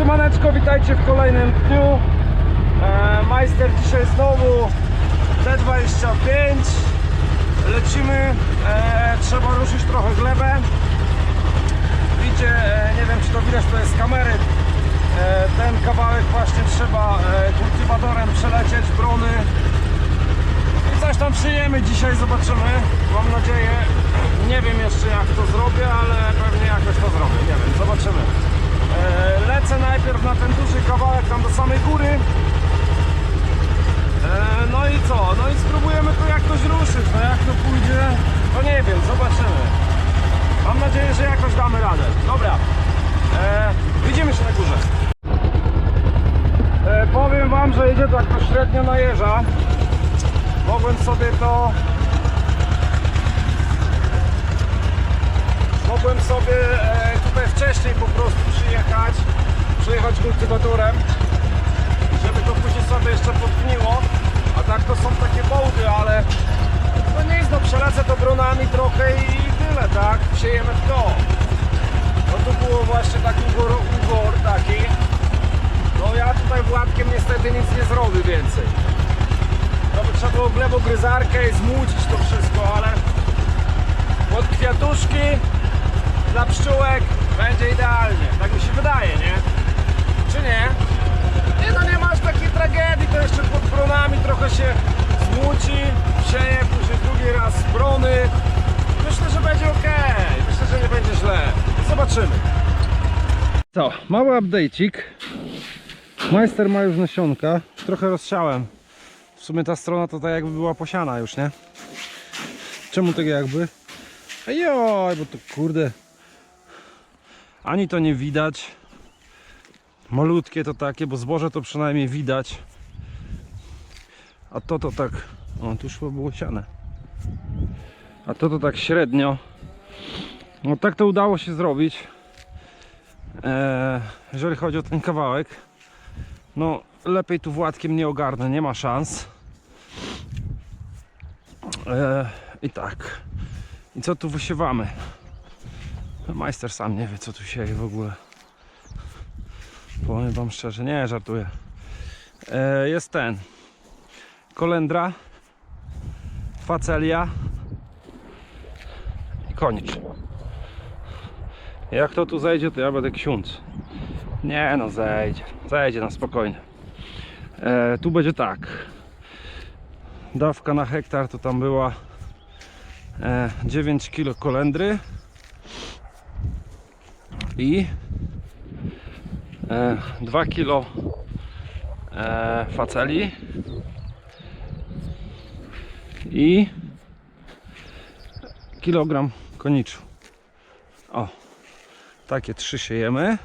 Siemaneczko, witajcie w kolejnym dniu. E, majster dzisiaj znowu T25. Lecimy, e, trzeba ruszyć trochę glebę. Widzicie, e, nie wiem czy to widać, to jest z kamery. E, ten kawałek właśnie trzeba e, kultywatorem przelecieć, brony. I coś tam przyjemy dzisiaj, zobaczymy. Mam nadzieję, nie wiem jeszcze jak to zrobię, ale pewnie jakoś to zrobię, nie wiem, zobaczymy. E, Lecę najpierw na ten duży kawałek tam do samej góry. E, No i co? No i spróbujemy to jakoś ruszyć. No jak to pójdzie, to nie wiem, zobaczymy. Mam nadzieję, że jakoś damy radę. Dobra. E, widzimy się na górze. Powiem wam, że idzie tak to średnio na jeża. Mogłem sobie to mogłem sobie wcześniej po prostu przyjechać, przyjechać kultywatorem, żeby to później sobie jeszcze podgniło. A tak to są takie bołdy, ale no nic, no przelecę to bronami trochę i tyle, tak? Siejemy w to. No tu było właśnie taki ugor, ugor taki. No ja tutaj Władkiem niestety nic nie zrobię więcej. No trzeba było glebogryzarkę i zmucić to wszystko, ale pod kwiatuszki dla pszczółek będzie idealnie. Tak mi się wydaje, nie? Czy nie? Nie no nie masz takiej tragedii, to jeszcze pod bronami trochę się zmuci, sieje, później drugi raz brony. Myślę, że będzie ok. Myślę, że nie będzie źle. Zobaczymy. Co, mały update'cik. Majster ma już nasionka. Trochę rozsiałem. W sumie ta strona to tak jakby była posiana już, nie? Czemu tak jakby? Ejoj, bo to kurde. Ani to nie widać. Malutkie to takie, bo zboże to przynajmniej widać. A to to tak. O, tu chyba było siane. A to to tak średnio. No tak to udało się zrobić. Eee, jeżeli chodzi o ten kawałek. No lepiej tu Władkiem nie ogarnę, nie ma szans. Eee, I tak. I co tu wysiewamy? Majster sam nie wie co tu sieje w ogóle. Powiem wam szczerze, nie żartuję. E, jest ten. Kolendra. Facelia. I konicz. Jak to tu zejdzie, to ja będę ksiądz. Nie no, zejdzie. Zejdzie na spokojnie. E, tu będzie tak. Dawka na hektar to tam była e, 9 kg kolendry i e, 2 kg e, faceli i kilogram koniczu. O, takie trzy siejemy.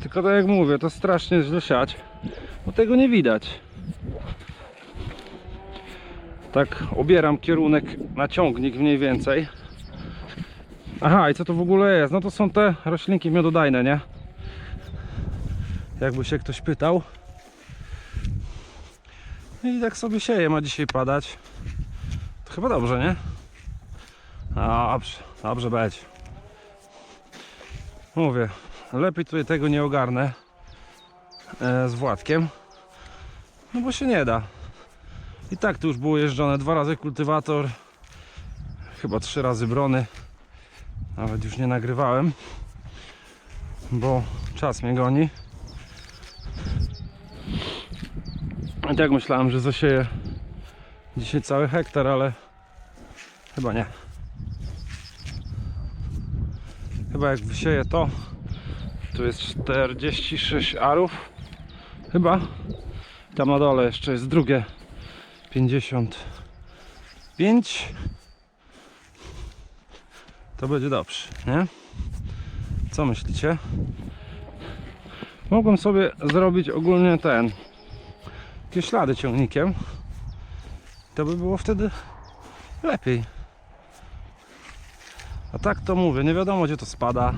Tylko tak jak mówię, to strasznie źle siać, bo tego nie widać. Tak obieram kierunek na ciągnik mniej więcej. Aha, i co to w ogóle jest? No to są te roślinki miododajne, nie? Jakby się ktoś pytał. I tak sobie sieje, ma dzisiaj padać. To chyba dobrze, nie? Dobrze, dobrze będzie. Mówię, lepiej tutaj tego nie ogarnę e, z Władkiem. No bo się nie da. I tak tu już było jeżdżone dwa razy kultywator, chyba trzy razy brony. Nawet już nie nagrywałem, bo czas mnie goni. I tak myślałem, że zasieję dzisiaj cały hektar, ale chyba nie. Chyba jak wysieję to, tu jest 46 arów. Chyba. Tam na dole jeszcze jest drugie 55 to będzie dobrze, nie? Co myślicie? Mogłem sobie zrobić ogólnie ten takie ślady ciągnikiem to by było wtedy lepiej a tak to mówię, nie wiadomo gdzie to spada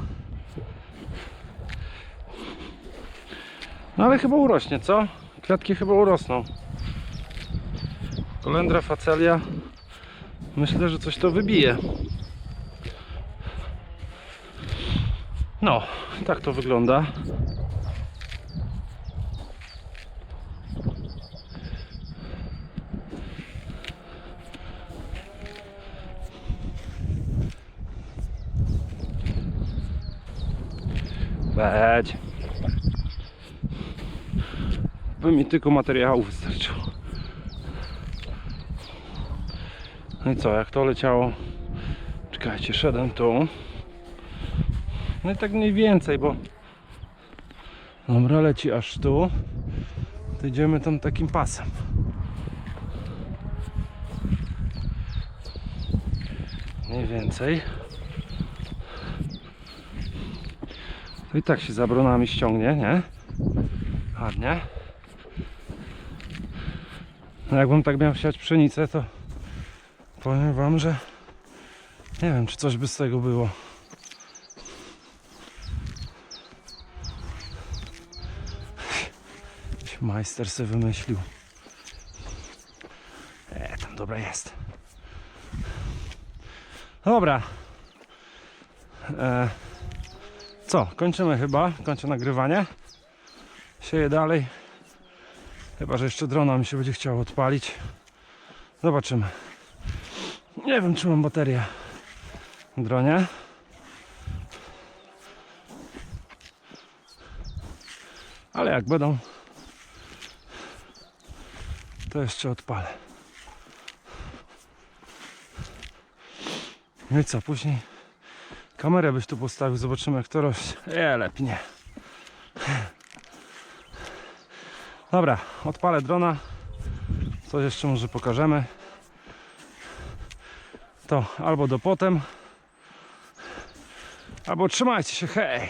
no ale chyba urośnie, co? kwiatki chyba urosną kolendra facelia myślę, że coś to wybije No, tak to wygląda. Będzie. By mi tylko materiału wystarczyło. No i co, jak to leciało? Czekajcie, szedłem tu. No i tak mniej więcej, bo Dobra, leci aż tu. To idziemy tam takim pasem. Mniej więcej. To i tak się za bronami ściągnie, nie? Ładnie. No jakbym tak miał siać pszenicę, to powiem wam, że nie wiem, czy coś by z tego było. Majster se wymyślił. E, tam dobra jest. Dobra. E, co, kończymy chyba. Kończę nagrywanie. Sieję dalej. Chyba, że jeszcze drona mi się będzie chciało odpalić. Zobaczymy. Nie wiem, czy mam baterię w dronie. Ale jak będą, to jeszcze odpalę. No i co, później kamerę byś tu postawił, zobaczymy jak to rośnie. Nie, lepiej nie. Dobra, odpalę drona. Coś jeszcze może pokażemy. To albo do potem, albo trzymajcie się, hej!